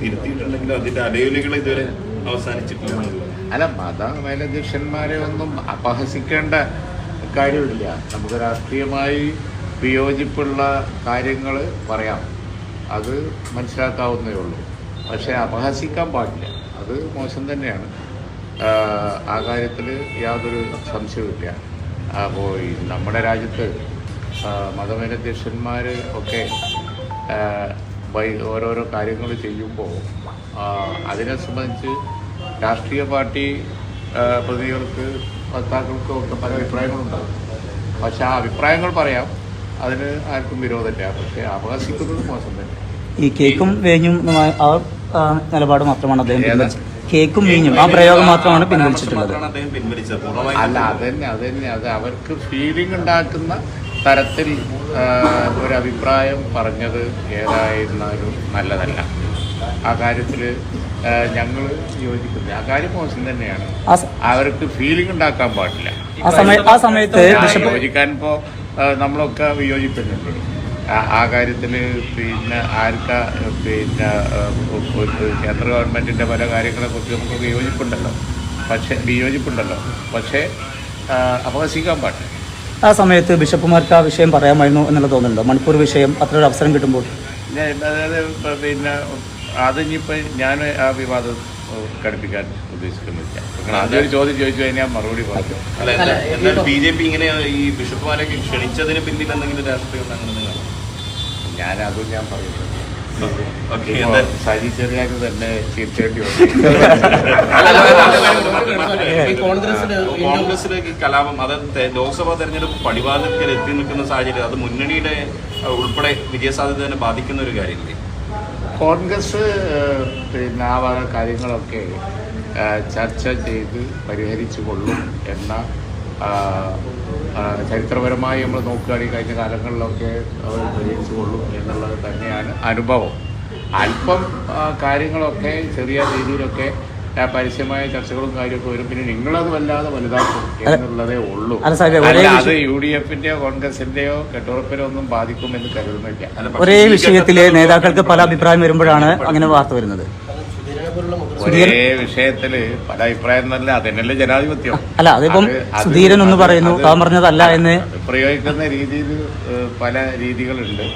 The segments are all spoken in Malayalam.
തിരുത്തിയിട്ടുണ്ടെങ്കിലും അതിന്റെ അലയൊലികൾ ഇതുവരെ അവസാനിച്ചിട്ടില്ല. അല്ല മത മേലധ്യക്ഷന്മാരെ ഒന്നും അപഹസിക്കേണ്ട കാര്യമില്ല. നമുക്ക് രാഷ്ട്രീയമായി വിയോജിപ്പുള്ള കാര്യങ്ങൾ പറയാം. അത് മനസ്സിലാക്കാവുന്നേ ഉള്ളൂ. പക്ഷേ അപഹസിക്കാൻ പാടില്ല. അത് മോശം തന്നെയാണ്. ആ കാര്യത്തിൽ യാതൊരു സംശയവുമില്ല അപ്പോൾ നമ്മുടെ രാജ്യത്ത് മതമേലധ്യക്ഷന്മാർ ഒക്കെ വൈ- ഓരോരോ കാര്യങ്ങൾ ചെയ്യുമ്പോൾ അതിനെ സംബന്ധിച്ച് രാഷ്ട്രീയ പാർട്ടി പ്രതികൾക്ക് വക്താക്കൾക്കും ഒക്കെ പല അഭിപ്രായങ്ങളുണ്ടാകും പക്ഷെ ആ അഭിപ്രായങ്ങൾ പറയാം. അതിന് ആർക്കും വിരോധമില്ല. പക്ഷെ അവകാശിക്കുന്നത് മോശം തന്നെ. ഈ കേക്കും വേഞ്ഞും ആ നിലപാട് മാത്രമാണ് അദ്ദേഹം കേക്കും വീഞ്ഞും ആ പ്രയോഗം മാത്രമാണ് പിൻവലിച്ചിട്ടുള്ളത്. അല്ല അതന്നെ അതന്നെ. അത് അവർക്ക് ഫീലിംഗ് ഉണ്ടാക്കുന്ന തരത്തിൽ ഒരഭിപ്രായം ഒരു അഭിപ്രായം പറഞ്ഞത് ഏതായിരുന്നാലും നല്ലതല്ല. ആ കാര്യത്തിൽ ഞങ്ങൾ യോജിക്കുന്നത് ആ കാര്യം മോശം തന്നെയാണ്. അവർക്ക് ഫീലിംഗ് ഉണ്ടാക്കാൻ പാടില്ല. ആ സമയ ആ സമയത്ത് യോജിക്കാൻ ഇപ്പോൾ നമ്മളൊക്കെ വിയോജിപ്പിക്കുന്നുണ്ട് ആ- കാര്യത്തിൽ പിന്നെ ആർക്കാ പിന്നെ കേന്ദ്ര ഗവൺമെന്റിന്റെ പല കാര്യങ്ങളെക്കുറിച്ച് നമുക്ക് വിയോജിപ്പുണ്ടല്ലോ പക്ഷേ വിയോജിപ്പുണ്ടല്ലോ. പക്ഷേ അപകസിക്കാൻ അപഹസിക്കാൻ പാടില്ല. ആ സമയത്ത് ബിഷപ്പുമാർക്ക് ആ വിഷയം പറയാമായിരുന്നു എന്നുള്ള തോന്നുന്നുണ്ടോ? മണിപ്പൂർ വിഷയം അത്ര ഒരു അവസരം കിട്ടുമ്പോൾ. ഞാൻ അതായത് പിന്നെ അതിനിപ്പോൾ ഞാൻ ആ വിവാദം ഘടിപ്പിക്കാൻ ഉദ്ദേശിക്കുന്നില്ല. ആദ്യം ഒരു ചോദ്യം ചോദിച്ചു കഴിഞ്ഞാൽ മറുപടി പറഞ്ഞു അല്ല എന്നാൽ ബി ജെ പി ഇങ്ങനെ ഈ ബിഷപ്പുമാരൊക്കെ ക്ഷണിച്ചതിന് പിന്നിൽ എന്തെങ്കിലും രാഷ്ട്രീയം അങ്ങനെ ഞാൻ അതും ഞാൻ പറയുന്നത് സജി ചെറിയാക്ക് തന്നെ കോൺഗ്രസിലേക്ക് കലാപം അത് ലോക്സഭാ തെരഞ്ഞെടുപ്പ് പടിവാതിൽക്കൽ എത്തി നിൽക്കുന്ന സാഹചര്യം അത് മുന്നണിയുടെ ഉൾപ്പെടെ വിജയസാധ്യത തന്നെ ബാധിക്കുന്ന ഒരു കാര്യമില്ലേ? കോൺഗ്രസ് പിന്നെ ആ കാര്യങ്ങളൊക്കെ ചർച്ച ചെയ്ത് പരിഹരിച്ചു കൊള്ളും എന്ന ചരിത്രപരമായി നമ്മൾ നോക്കുകയാണെങ്കിൽ കഴിഞ്ഞ കാലങ്ങളിലൊക്കെ അവർ പരിഹരിച്ചു കൊള്ളും എന്നുള്ളത് തന്നെയാണ് അനുഭവം. അല്പം കാര്യങ്ങളൊക്കെ ചെറിയ രീതിയിലൊക്കെ പരസ്യമായ ചർച്ചകളും കാര്യമൊക്കെ വരും. പിന്നെ നിങ്ങളത് വല്ലാതെ വലുതാക്കും എന്നുള്ളതേ ഉള്ളൂ. അത് യു ഡി എഫിന്റെയോ കോൺഗ്രസിന്റെയോ കെട്ടുറപ്പിനോ ഒന്നും ബാധിക്കുമെന്ന് കരുതുന്നില്ല. ഒരേ വിഷയത്തിലെ നേതാക്കൾക്ക് പല അഭിപ്രായം വരുമ്പോഴാണ് അങ്ങനെ വാർത്ത വരുന്നത്. ഒരേ വിഷയത്തിൽ പല അഭിപ്രായം എന്നല്ല അതിനല്ലേ ജനാധിപത്യം. അല്ല, അതിപ്പം അത് അത് സുധീരൻ ഒന്ന് പറയുന്നു, താൻ പറഞ്ഞതല്ല എന്ന്. പ്രയോഗിക്കുന്ന രീതിയിൽ പല രീതികളുണ്ട്.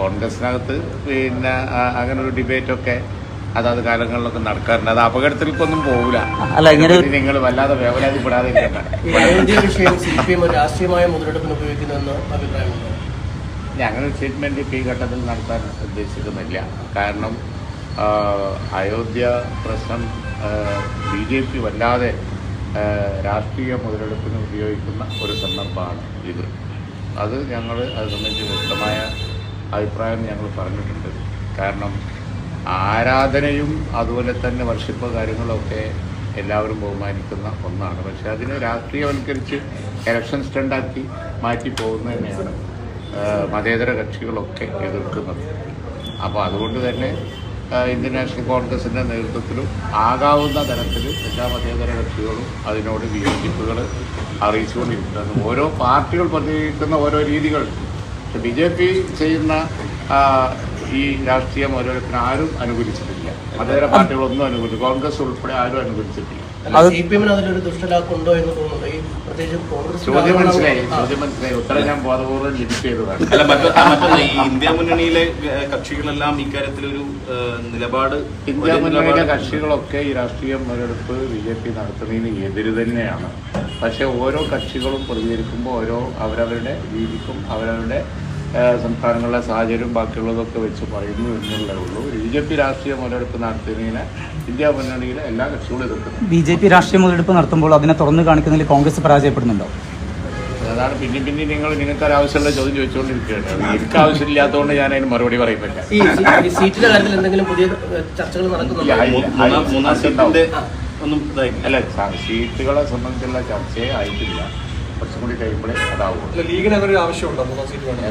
കോൺഗ്രസിനകത്ത് പിന്നെ അങ്ങനെ ഒരു ഡിബേറ്റ് ഒക്കെ അതാത് കാലങ്ങളിലൊക്കെ നടക്കാറുണ്ട്. അത് അപകടത്തിലേക്കൊന്നും പോകില്ല അല്ല, ഇങ്ങനെ നിങ്ങൾ വല്ലാതെ വേവലാതിപ്പെടാതെ രാഷ്ട്രീയമായ മുതലെടുപ്പിന് ഉപയോഗിക്കുന്നുവെന്ന് അഭിപ്രായമുണ്ട്? ഞങ്ങൾ സ്റ്റേറ്റ്മെന്റ് ഇപ്പം ഈ ഘട്ടത്തിൽ നടത്താൻ ഉദ്ദേശിക്കുന്നില്ല. കാരണം അയോധ്യ പ്രശ്നം ബി ജെ പി വല്ലാതെ രാഷ്ട്രീയ മുതലെടുപ്പിന് ഉപയോഗിക്കുന്ന ഒരു സന്ദർഭമാണ് ഇത്. അത് ഞങ്ങൾ അത് സംബന്ധിച്ച് വ്യക്തമായ അഭിപ്രായം ഞങ്ങൾ പറഞ്ഞിട്ടുണ്ട്. കാരണം ആരാധനയും അതുപോലെ തന്നെ വർഷിപ്പ് കാര്യങ്ങളൊക്കെ എല്ലാവരും ബഹുമാനിക്കുന്ന ഒന്നാണ്. പക്ഷേ അതിനെ രാഷ്ട്രീയവൽക്കരിച്ച് ഇലക്ഷൻ സ്റ്റണ്ടാക്കി മാറ്റി പോകുന്നത് തന്നെയാണ് മതേതര കക്ഷികളൊക്കെ എതിർക്കുന്നത്. അപ്പോൾ അതുകൊണ്ട് തന്നെ ഇന്ത്യൻ നാഷണൽ കോൺഗ്രസിന്റെ നേതൃത്വത്തിലും ആകാവുന്ന തരത്തിൽ എല്ലാ മതേതര കക്ഷികളും അതിനോട് വിയോജിപ്പുകൾ അറിയിച്ചുകൊണ്ടിരിക്കുന്നത് ഓരോ പാർട്ടികൾ പ്രതികരിക്കുന്ന ഓരോ രീതികൾ. പക്ഷെ ബി ജെ പി ചെയ്യുന്ന ഈ രാഷ്ട്രീയ ഓരോരുത്തരും ആരും അനുകൂലിച്ചിട്ടില്ല. മതേതര പാർട്ടികളൊന്നും അനുകൂലിച്ചു കോൺഗ്രസ് ഉൾപ്പെടെ ആരും അനുകൂലിച്ചിട്ടില്ല. അല്ല അത് സി പി എമ്മിന് അതിലൊരു ദുഷ്ടലാക്കുണ്ടോ എന്ന് തോന്നുന്നു. ഈ പ്രത്യേകിച്ച് ചോദ്യം മനസ്സിലായി ചോദ്യം മനസ്സിലായി. ഉത്തരം ഞാൻ ബോധപൂർവം ലിമിറ്റ് ചെയ്തതാണ് അല്ല മറ്റൊന്ന് ഈ ഇന്ത്യ മുന്നണിയിലെ ഏഹ്, കക്ഷികളെല്ലാം ഇക്കാര്യത്തിലൊരു ഒരു നിലപാട് ഇന്ത്യ മുന്നണിയിലെ കക്ഷികളൊക്കെ ഈ രാഷ്ട്രീയ മുതലെടുപ്പ് ബി ജെ പി നടത്തുന്നതിന് എതിര് തന്നെയാണ്. പക്ഷെ ഓരോ കക്ഷികളും പ്രതികരിക്കുമ്പോൾ ഓരോ അവരവരുടെ രീതിക്കും അവരവരുടെ സംസ്ഥാനങ്ങളിലെ സാഹചര്യവും ബാക്കിയുള്ളതൊക്കെ വെച്ച് പറയുന്നു എന്നുള്ളതേ ഉള്ളൂ. ബി ജെ പി രാഷ്ട്രീയ മുതലെടുപ്പ് നടത്തുന്നതിന് ഇന്ത്യ മുന്നണിയിലെ എല്ലാ കക്ഷികളും എതിർക്കുന്നു. ബി ജെ പി രാഷ്ട്രീയ മുതലെടുപ്പ് നടത്തുമ്പോൾ അതിനെ തുറന്നു കാണിക്കുന്നതിൽ കോൺഗ്രസ് പരാജയപ്പെടുന്നുണ്ടോ? അതാണ് പിന്നെ പിന്നെ നിങ്ങൾ നിങ്ങൾക്ക് ആവശ്യമുള്ള ചോദ്യം ചോദിച്ചുകൊണ്ടിരിക്കുകയാണ്. എനിക്ക് ആവശ്യമില്ലാത്തതുകൊണ്ട് ഞാൻ അതിന് മറുപടി പറയുന്നില്ല. ഈ സീറ്റിന്റെ കാര്യത്തിൽ എന്തെങ്കിലും പുതിയ ചർച്ചകൾ നടക്കുന്നുണ്ടോ? ഒന്നും അല്ല സീറ്റുകളെ സംബന്ധിച്ചുള്ള ചർച്ചയെ ആയിട്ടില്ല. കുറച്ചും കൂടി കഴിയുമ്പോഴേ അതാവുള്ളൂ ലീഗിന് അങ്ങനെ ഒരു ആവശ്യമുണ്ടോ? മൂന്നാം സീറ്റ് വേണം.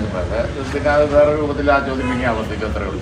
പിന്നെ അത് വേറെ രൂപത്തിൽ ആ ചോദ്യം പിന്നെ ആവർത്തിക്കും അത്രേ ഉള്ളൂ.